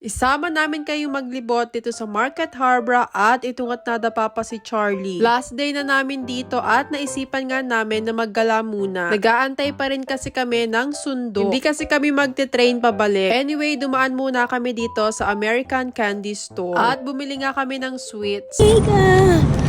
Isama namin kayong maglibot dito sa Market Harbor at ito nga't nadapa pa si Charlie. Last day na namin dito at naisipan nga namin na maggala muna. Nagaantay pa rin kasi kami ng sundo. Hindi kasi kami magte-train pabalik. Anyway, dumaan muna kami dito sa American Candy Store. At bumili nga kami ng sweets.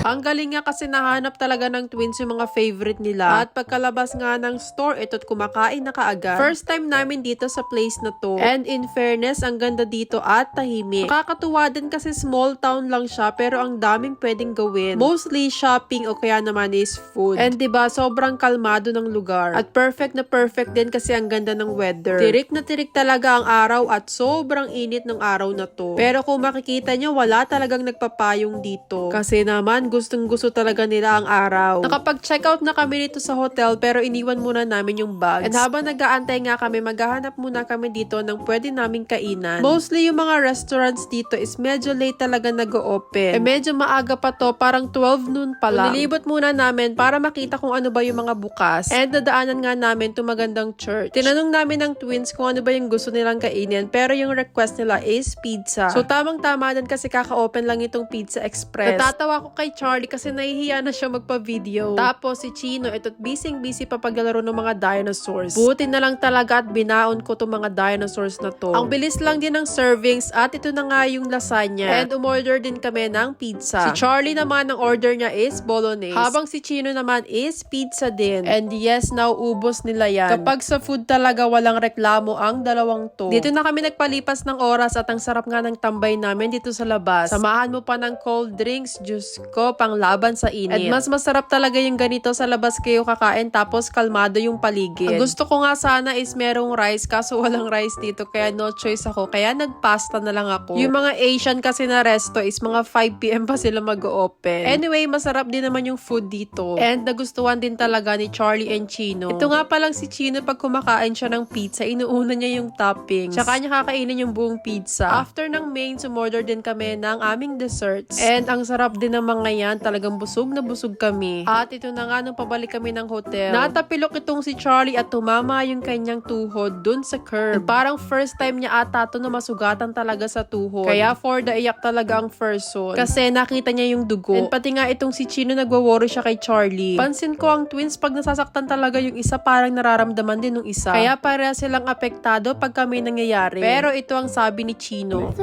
Ang galing nga kasi nahanap talaga ng twins yung mga favorite nila. At pagkalabas nga ng store, ito't kumakain na kaagad. First time namin dito sa place na to. And in fairness, ang ganda dito at tahimik. Nakakatuwa din kasi small town lang siya pero ang daming pwedeng gawin. Mostly shopping o kaya naman is food. And 'di ba sobrang kalmado ng lugar. At perfect na perfect din kasi ang ganda ng weather. Tirik na tirik talaga ang araw at sobrang init ng araw na to. Pero kung makikita nyo, wala talagang nagpapayong dito. Kasi naman, gustong gusto talaga nila ang araw. Nakapag-check out na kami dito sa hotel pero iniwan muna namin yung bags. And habang nag-aantay nga kami, maghahanap muna kami dito ng pwede naming kainan. Mostly yung mga restaurants dito is medyo late talaga nag-open. Eh medyo maaga pa to, parang 12 noon pa lang. Nilibot muna namin para makita kung ano ba yung mga bukas. And dadaanan nga namin to magandang church. Tinanong namin ng twins kung ano ba yung gusto nilang kainin pero yung request nila is pizza. So tamang-tama din kasi kaka-open lang itong Pizza Express. Natatawa ko kay Charlie kasi nahihiya na siya magpa-video. Tapos si Chino, ito't busy-busy pa paglalaro ng mga dinosaurs. Buti na lang talaga at binaon ko tong mga dinosaurs na to. Ang bilis lang din ng servings at ito na nga yung lasagna. And umorder din kami ng pizza. Si Charlie naman, ang order niya is bolognese. Habang si Chino naman is pizza din. And yes, nauubos nila yan. Kapag sa food talaga walang reklamo ang dalawang to. Dito na kami nagpalipas ng oras at ang sarap nga ng tambay namin dito sa labas. Samahan mo pa ng cold drinks, juice ko, pang laban sa init. At mas masarap talaga yung ganito sa labas kayo kakain tapos kalmado yung paligid. Ang gusto ko nga sana is merong rice kaso walang rice dito kaya no choice ako. Kaya nagpasta na lang ako. Yung mga Asian kasi na resto is mga 5pm pa sila mag-open. Anyway, masarap din naman yung food dito. And nagustuhan din talaga ni Charlie and Chino. Ito nga palang si Chino pag kumakain siya ng pizza, inuuna niya yung toppings. Tsaka niya kakainin yung buong pizza. After ng main, sumorder din kami ng aming desserts. And ang sarap din ng mga yan. Talagang busog na busog kami. At ito na nga nung pabalik kami ng hotel. Natapilok itong si Charlie at tumama yung kanyang tuhod dun sa curb. And parang first time niya ata to na masugatan talaga sa tuhod. Kaya for the iyak talaga ang first son. Kasi nakita niya yung dugo. And pati nga itong si Chino nagwa-worry siya kay Charlie. Pansin ko ang twins pag nasasaktan talaga yung isa parang nararamdaman din ng isa. Kaya pareha silang apektado pag kami nangyayari. Pero ito ang sabi ni Chino.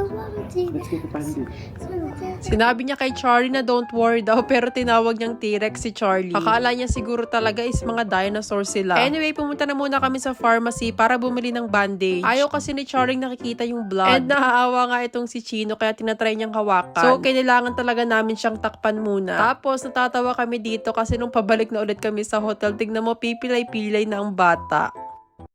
Sinabi niya kay Charlie na don't worry daw pero tinawag niyang T-Rex si Charlie. Akala niya siguro talaga is mga dinosaur sila. Anyway, pumunta na muna kami sa pharmacy para bumili ng bandage. Ayaw kasi ni Charlie nakikita yung blood. And naaawa nga itong si Chino kaya tinatry niyang hawakan. So, kailangan talaga namin siyang takpan muna. Tapos, natatawa kami dito kasi nung pabalik na ulit kami sa hotel, tignan mo, pipilay-pilay na ang bata.